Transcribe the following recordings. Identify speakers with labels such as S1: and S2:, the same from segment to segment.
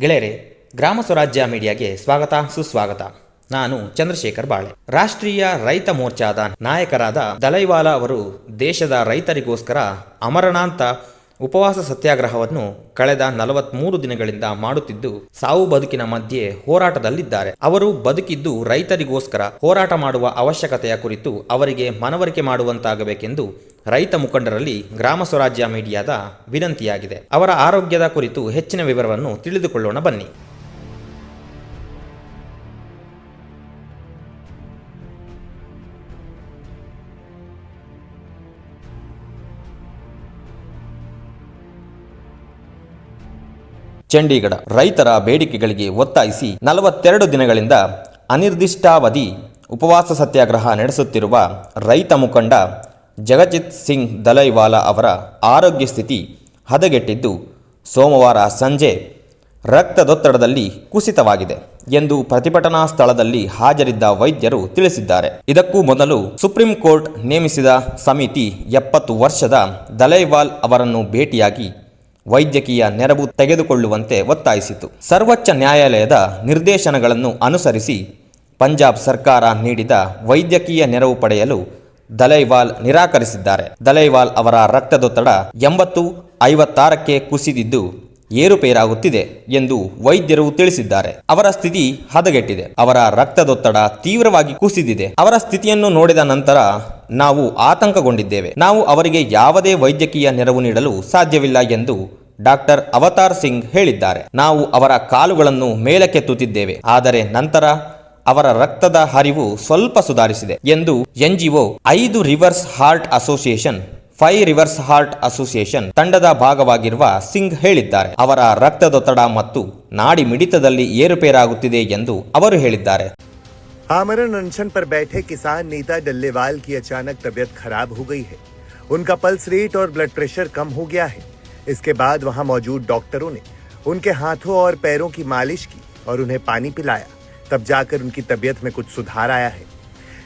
S1: ಗೆಳೆಯರೆ, ಗ್ರಾಮ ಸ್ವರಾಜ್ಯ ಮೀಡಿಯಾಗೆ ಸ್ವಾಗತ, ಸುಸ್ವಾಗತ. ನಾನು ಚಂದ್ರಶೇಖರ್ ಬಾಳೆ. ರಾಷ್ಟ್ರೀಯ ರೈತ ಮೋರ್ಚಾದ ನಾಯಕರಾದ ದಲೈವಾಲಾ ಅವರು ದೇಶದ ರೈತರಿಗೋಸ್ಕರ ಅಮರನಾಂತ ಉಪವಾಸ ಸತ್ಯಾಗ್ರಹವನ್ನು ಕಳೆದ ನಲವತ್ಮೂರು ದಿನಗಳಿಂದ ಮಾಡುತ್ತಿದ್ದು, ಸಾವು ಬದುಕಿನ ಮಧ್ಯೆ ಹೋರಾಟದಲ್ಲಿದ್ದಾರೆ. ಅವರು ಬದುಕಿದ್ದು ರೈತರಿಗೋಸ್ಕರ ಹೋರಾಟ ಮಾಡುವ ಅವಶ್ಯಕತೆಯ ಕುರಿತು ಅವರಿಗೆ ಮನವರಿಕೆ ಮಾಡುವಂತಾಗಬೇಕೆಂದು ರೈತ ಮುಖಂಡರಲ್ಲಿ ಗ್ರಾಮ ಸ್ವರಾಜ್ಯ ಮೀಡಿಯಾದ ವಿನಂತಿಯಾಗಿದೆ. ಅವರ ಆರೋಗ್ಯದ ಕುರಿತು ಹೆಚ್ಚಿನ ವಿವರವನ್ನು ತಿಳಿದುಕೊಳ್ಳೋಣ ಬನ್ನಿ. ಚಂಡೀಗಢ ರೈತರ ಬೇಡಿಕೆಗಳಿಗೆ ಒತ್ತಾಯಿಸಿ ನಲವತ್ತೆರಡು ದಿನಗಳಿಂದ ಅನಿರ್ದಿಷ್ಟಾವಧಿ ಉಪವಾಸ ಸತ್ಯಾಗ್ರಹ ನಡೆಸುತ್ತಿರುವ ರೈತ ಮುಖಂಡ ಜಗಜಿತ್ ಸಿಂಗ್ ದಲೈವಾಲಾ ಅವರ ಆರೋಗ್ಯ ಸ್ಥಿತಿ ಹದಗೆಟ್ಟಿದ್ದು, ಸೋಮವಾರ ಸಂಜೆ ರಕ್ತದೊತ್ತಡದಲ್ಲಿ ಕುಸಿತವಾಗಿದೆ ಎಂದು ಪ್ರತಿಭಟನಾ ಸ್ಥಳದಲ್ಲಿ ಹಾಜರಿದ್ದ ವೈದ್ಯರು ತಿಳಿಸಿದ್ದಾರೆ. ಇದಕ್ಕೂ ಮೊದಲು ಸುಪ್ರೀಂ ಕೋರ್ಟ್ ನೇಮಿಸಿದ ಸಮಿತಿ ಎಪ್ಪತ್ತು ವರ್ಷದ ದಲೈವಾಲ್ ಅವರನ್ನು ಭೇಟಿಯಾಗಿ ವೈದ್ಯಕೀಯ ನೆರವು ತೆಗೆದುಕೊಳ್ಳುವಂತೆ ಒತ್ತಾಯಿಸಿತು. ಸರ್ವೋಚ್ಚ ನ್ಯಾಯಾಲಯದ ನಿರ್ದೇಶನಗಳನ್ನು ಅನುಸರಿಸಿ ಪಂಜಾಬ್ ಸರ್ಕಾರ ನೀಡಿದ ವೈದ್ಯಕೀಯ ನೆರವು ಪಡೆಯಲು ದಲೈವಾಲ್ ನಿರಾಕರಿಸಿದ್ದಾರೆ. ದಲೈವಾಲ್ ಅವರ ರಕ್ತದೊತ್ತಡ ಎಂಬತ್ತು ಐವತ್ತಾರಕ್ಕೆ ಕುಸಿದಿದ್ದು ಏರುಪೇರಾಗುತ್ತಿದೆ ಎಂದು ವೈದ್ಯರು ತಿಳಿಸಿದ್ದಾರೆ. ಅವರ ಸ್ಥಿತಿ ಹದಗೆಟ್ಟಿದೆ. ಅವರ ರಕ್ತದೊತ್ತಡ ತೀವ್ರವಾಗಿ ಕುಸಿದಿದೆ. ಅವರ ಸ್ಥಿತಿಯನ್ನು ನೋಡಿದ ನಂತರ ನಾವು ಆತಂಕಗೊಂಡಿದ್ದೇವೆ. ನಾವು ಅವರಿಗೆ ಯಾವುದೇ ವೈದ್ಯಕೀಯ ನೆರವು ನೀಡಲು ಸಾಧ್ಯವಿಲ್ಲ ಎಂದು ಡಾಕ್ಟರ್ ಅವತಾರ್ ಸಿಂಗ್ ಹೇಳಿದ್ದಾರೆ. ನಾವು ಅವರ ಕಾಲುಗಳನ್ನು ಮೇಲಕ್ಕೆತ್ತುತ್ತಿದ್ದೇವೆ. ಆದರೆ ನಂತರ ಅವರ ರಕ್ತದ ಹರಿವು ಸ್ವಲ್ಪ ಸುಧಾರಿಸಿದೆ ಎಂದು ಎನ್ಜಿಒ ಐದು rivers heart association five rivers heart association ತಂಡದ ಭಾಗವಾಗಿರುವ ಸಿಂಗ್ ಹೇಳಿದ್ದಾರೆ ಅವರ ರಕ್ತದೊತ್ತಡ ಮತ್ತು ನಾಡಿ ಮಿಡಿತದಲ್ಲಿ ಏರುಪೇರಾಗುತ್ತಿದೆ ಎಂದು ಅವರು ಹೇಳಿದ್ದಾರೆ
S2: आमरण अनशन पर बैठे किसान नेता डल्लेवाल की अचानक तबीयत खराब हो गई है उनका पल्स रेट और ब्लड प्रेशर कम हो गया है इसके बाद वहां मौजूद डॉक्टरों ने उनके हाथों और पैरों की मालिश की और उन्हें पानी पिलाया तब जाकर उनकी तबीयत में कुछ सुधार आया है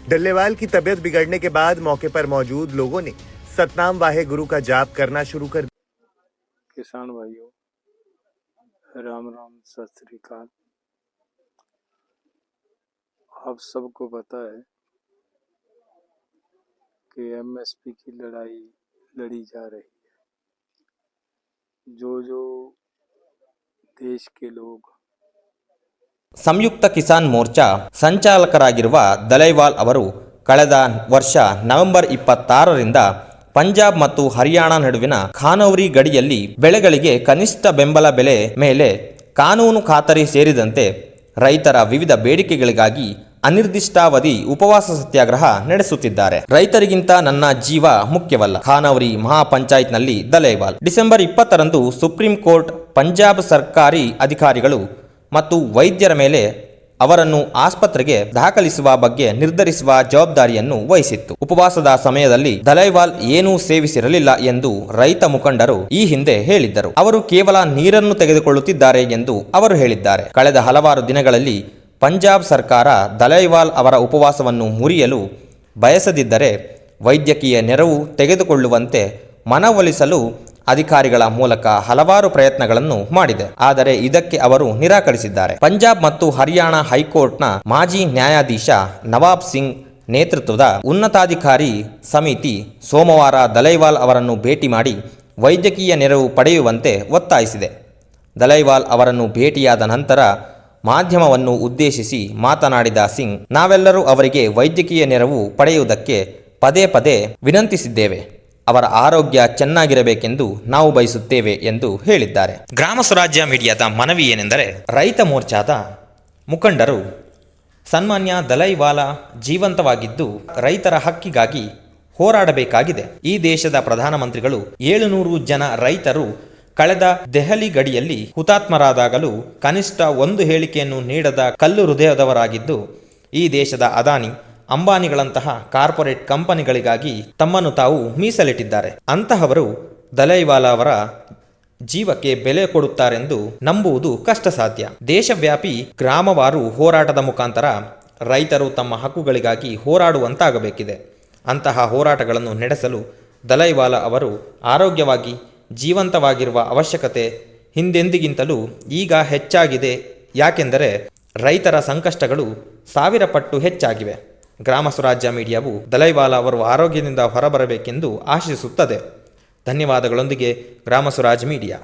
S2: डल्लेवाल की तबीयत बिगड़ने के बाद मौके पर मौजूद लोगों ने सतनाम वाहे गुरु का जाप करना शुरू कर
S3: किसान भाइयों राम राम सत श्री अकाल आप सबको पता है कि एमएसपी की लड़ाई लड़ी जा रही है जो जो देश के लोग
S1: ಸಂಯುಕ್ತ ಕಿಸಾನ್ ಮೋರ್ಚಾ ಸಂಚಾಲಕರಾಗಿರುವ ದಲೈವಾಲ್ ಅವರು ಕಳೆದ ವರ್ಷ ನವೆಂಬರ್ ಇಪ್ಪತ್ತಾರರಿಂದ ಪಂಜಾಬ್ ಮತ್ತು ಹರಿಯಾಣ ನಡುವಿನ ಖಾನೌರಿ ಗಡಿಯಲ್ಲಿ ಬೆಳೆಗಳಿಗೆ ಕನಿಷ್ಠ ಬೆಂಬಲ ಬೆಲೆ ಮೇಲೆ ಕಾನೂನು ಖಾತರಿ ಸೇರಿದಂತೆ ರೈತರ ವಿವಿಧ ಬೇಡಿಕೆಗಳಿಗಾಗಿ ಅನಿರ್ದಿಷ್ಟಾವಧಿ ಉಪವಾಸ ಸತ್ಯಾಗ್ರಹ ನಡೆಸುತ್ತಿದ್ದಾರೆ. ರೈತರಿಗಿಂತ ನನ್ನ ಜೀವ ಮುಖ್ಯವಲ್ಲ. ಖಾನೌರಿ ಮಹಾಪಂಚಾಯತ್ನಲ್ಲಿ ದಲೈವಾಲ್. ಡಿಸೆಂಬರ್ ಇಪ್ಪತ್ತರಂದು ಸುಪ್ರೀಂ ಕೋರ್ಟ್ ಪಂಜಾಬ್ ಸರ್ಕಾರಿ ಅಧಿಕಾರಿಗಳು ಮತ್ತು ವೈದ್ಯರ ಮೇಲೆ ಅವರನ್ನು ಆಸ್ಪತ್ರೆಗೆ ದಾಖಲಿಸುವ ಬಗ್ಗೆ ನಿರ್ಧರಿಸುವ ಜವಾಬ್ದಾರಿಯನ್ನು ವಹಿಸಿತ್ತು. ಉಪವಾಸದ ಸಮಯದಲ್ಲಿ ದಲೈವಾಲ್ ಏನೂ ಸೇವಿಸಿರಲಿಲ್ಲ ಎಂದು ರೈತ ಮುಖಂಡರು ಈ ಹಿಂದೆ ಹೇಳಿದ್ದರು. ಅವರು ಕೇವಲ ನೀರನ್ನು ತೆಗೆದುಕೊಳ್ಳುತ್ತಿದ್ದಾರೆ ಎಂದು ಅವರು ಹೇಳಿದ್ದಾರೆ. ಕಳೆದ ಹಲವಾರು ದಿನಗಳಲ್ಲಿ ಪಂಜಾಬ್ ಸರ್ಕಾರ ದಲೈವಾಲ್ ಅವರ ಉಪವಾಸವನ್ನು ಮುರಿಯಲು ಬಯಸದಿದ್ದರೆ ವೈದ್ಯಕೀಯ ನೆರವು ತೆಗೆದುಕೊಳ್ಳುವಂತೆ ಮನವೊಲಿಸಲು ಅಧಿಕಾರಿಗಳ ಮೂಲಕ ಹಲವಾರು ಪ್ರಯತ್ನಗಳನ್ನು ಮಾಡಿದೆ. ಆದರೆ ಇದಕ್ಕೆ ಅವರು ನಿರಾಕರಿಸಿದ್ದಾರೆ. ಪಂಜಾಬ್ ಮತ್ತು ಹರಿಯಾಣ ಹೈಕೋರ್ಟ್ನ ಮಾಜಿ ನ್ಯಾಯಾಧೀಶ ನವಾಬ್ ಸಿಂಗ್ ನೇತೃತ್ವದ ಉನ್ನತಾಧಿಕಾರಿ ಸಮಿತಿ ಸೋಮವಾರ ದಲೈವಾಲ್ ಅವರನ್ನು ಭೇಟಿ ಮಾಡಿ ವೈದ್ಯಕೀಯ ನೆರವು ಪಡೆಯುವಂತೆ ಒತ್ತಾಯಿಸಿದೆ. ದಲೈವಾಲ್ ಅವರನ್ನು ಭೇಟಿಯಾದ ನಂತರ ಮಾಧ್ಯಮವನ್ನು ಉದ್ದೇಶಿಸಿ ಮಾತನಾಡಿದ ಸಿಂಗ್, ನಾವೆಲ್ಲರೂ ಅವರಿಗೆ ವೈದ್ಯಕೀಯ ನೆರವು ಪಡೆಯುವುದಕ್ಕೆ ಪದೇ ಪದೇ ವಿನಂತಿಸಿದ್ದೇವೆ. ಅವರ ಆರೋಗ್ಯ ಚೆನ್ನಾಗಿರಬೇಕೆಂದು ನಾವು ಬಯಸುತ್ತೇವೆ ಎಂದು ಹೇಳಿದ್ದಾರೆ. ಗ್ರಾಮ ಸ್ವರಾಜ್ಯ ಮೀಡಿಯಾದ ಮನವಿ ಏನೆಂದರೆ, ರೈತ ಮೋರ್ಚಾದ ಮುಖಂಡರು ಸನ್ಮಾನ್ಯ ದಲೈವಾಲಾ ಜೀವಂತವಾಗಿದ್ದು ರೈತರ ಹಕ್ಕಿಗಾಗಿ ಹೋರಾಡಬೇಕಾಗಿದೆ. ಈ ದೇಶದ ಪ್ರಧಾನಮಂತ್ರಿಗಳು ಏಳುನೂರು ಜನ ರೈತರು ಕಳೆದ ದೆಹಲಿ ಗಡಿಯಲ್ಲಿ ಹುತಾತ್ಮರಾದಾಗಲೂ ಕನಿಷ್ಠ ಒಂದು ಹೇಳಿಕೆಯನ್ನು ನೀಡದ ಕಲ್ಲು ಹೃದಯದವರಾಗಿದ್ದು, ಈ ದೇಶದ ಅದಾನಿ ಅಂಬಾನಿಗಳಂತಹ ಕಾರ್ಪೊರೇಟ್ ಕಂಪನಿಗಳಿಗಾಗಿ ತಮ್ಮನ್ನು ತಾವು ಮೀಸಲಿಟ್ಟಿದ್ದಾರೆ. ಅಂತಹವರು ದಲೈವಾಲಾ ಅವರ ಜೀವಕ್ಕೆ ಬೆಲೆ ಕೊಡುತ್ತಾರೆಂದು ನಂಬುವುದು ಕಷ್ಟ ಸಾಧ್ಯ ದೇಶವ್ಯಾಪಿ ಗ್ರಾಮವಾರು ಹೋರಾಟದ ಮುಖಾಂತರ ರೈತರು ತಮ್ಮ ಹಕ್ಕುಗಳಿಗಾಗಿ ಹೋರಾಡುವಂತಾಗಬೇಕಿದೆ. ಅಂತಹ ಹೋರಾಟಗಳನ್ನು ನಡೆಸಲು ದಲೈವಾಲಾ ಅವರು ಆರೋಗ್ಯವಾಗಿ ಜೀವಂತವಾಗಿರುವ ಅವಶ್ಯಕತೆ ಹಿಂದೆಂದಿಗಿಂತಲೂ ಈಗ ಹೆಚ್ಚಾಗಿದೆ. ಯಾಕೆಂದರೆ ರೈತರ ಸಂಕಷ್ಟಗಳು ಸಾವಿರ ಪಟ್ಟು ಹೆಚ್ಚಾಗಿವೆ. ಗ್ರಾಮ ಸ್ವರಾಜ್ಯ ಮೀಡಿಯಾವು ದಲೈವಾಲ ಅವರು ಆರೋಗ್ಯದಿಂದ ಹೊರಬರಬೇಕೆಂದು ಆಶಿಸುತ್ತದೆ. ಧನ್ಯವಾದಗಳೊಂದಿಗೆ ಗ್ರಾಮ ಸ್ವರಾಜ್ ಮೀಡಿಯಾ.